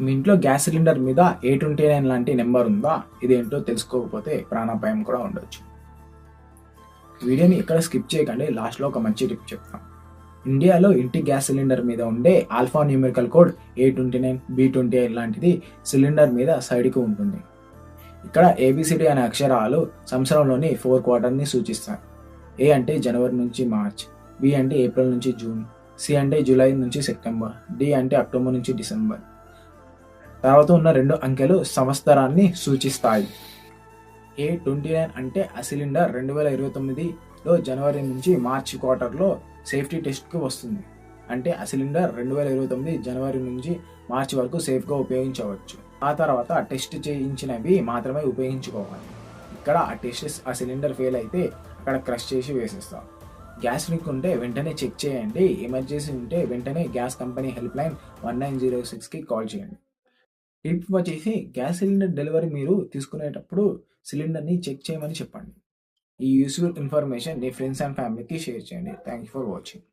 మీ ఇంట్లో gas cylinder మీద A twenty nine లాంటి నెంబర్ ఉందా? ఇదేంటో తెలుసుకోకపోతే ప్రాణాపాయం కూడా ఉండొచ్చు. వీడియోని ఇక్కడ స్కిప్ చేయకండి. లాస్ట్లో ఒక మంచి టిప్ చెప్తాం. ఇండియాలో ఇంటి గ్యాస్ సిలిండర్ మీద ఉండే alpha numerical code A twenty nine B twenty eight లాంటిది సిలిండర్ మీద సైడ్కి ఉంటుంది. ఇక్కడ ఏబిసిడి అనే అక్షరాలు సంవత్సరంలోని ఫోర్ క్వార్టర్ని సూచిస్తాయి. ఏ అంటే జనవరి నుంచి మార్చ్ బి అంటే ఏప్రిల్ నుంచి జూన్ సి అంటే జూలై నుంచి సెప్టెంబర్ డి అంటే అక్టోబర్ నుంచి డిసెంబర్. తర్వాత ఉన్న రెండు అంకెలు సంవత్సరాన్ని సూచిస్తాయి. ఏ ట్వంటీ నైన్ అంటే ఆ సిలిండర్ రెండు వేల ఇరవై తొమ్మిదిలో జనవరి నుంచి మార్చి క్వార్టర్లో సేఫ్టీ టెస్ట్కి వస్తుంది. అంటే ఆ సిలిండర్ రెండు వేల ఇరవై తొమ్మిది జనవరి నుంచి మార్చి వరకు సేఫ్గా ఉపయోగించవచ్చు. ఆ తర్వాత టెస్ట్ చేయించినవి మాత్రమే ఉపయోగించుకోవాలి. ఇక్కడ ఆ టెస్ట్ ఆ సిలిండర్ ఫెయిల్ అయితే అక్కడ క్రష్ చేసి వేసేస్తాం. గ్యాస్ లీక్ ఉంటే వెంటనే చెక్ చేయండి. ఎమర్జెన్సీ ఉంటే వెంటనే gas company help line one nine zero సిక్స్కి కాల్ చేయండి. టిప్ వచ్చేసి గ్యాస్ సిలిండర్ డెలివరీ మీరు తీసుకునేటప్పుడు సిలిండర్ని చెక్ చేయమని చెప్పండి. ఈ యూస్ఫుల్ ఇన్ఫర్మేషన్ మీ ఫ్రెండ్స్ అండ్ ఫ్యామిలీకి షేర్ చేయండి. Thank you for watching.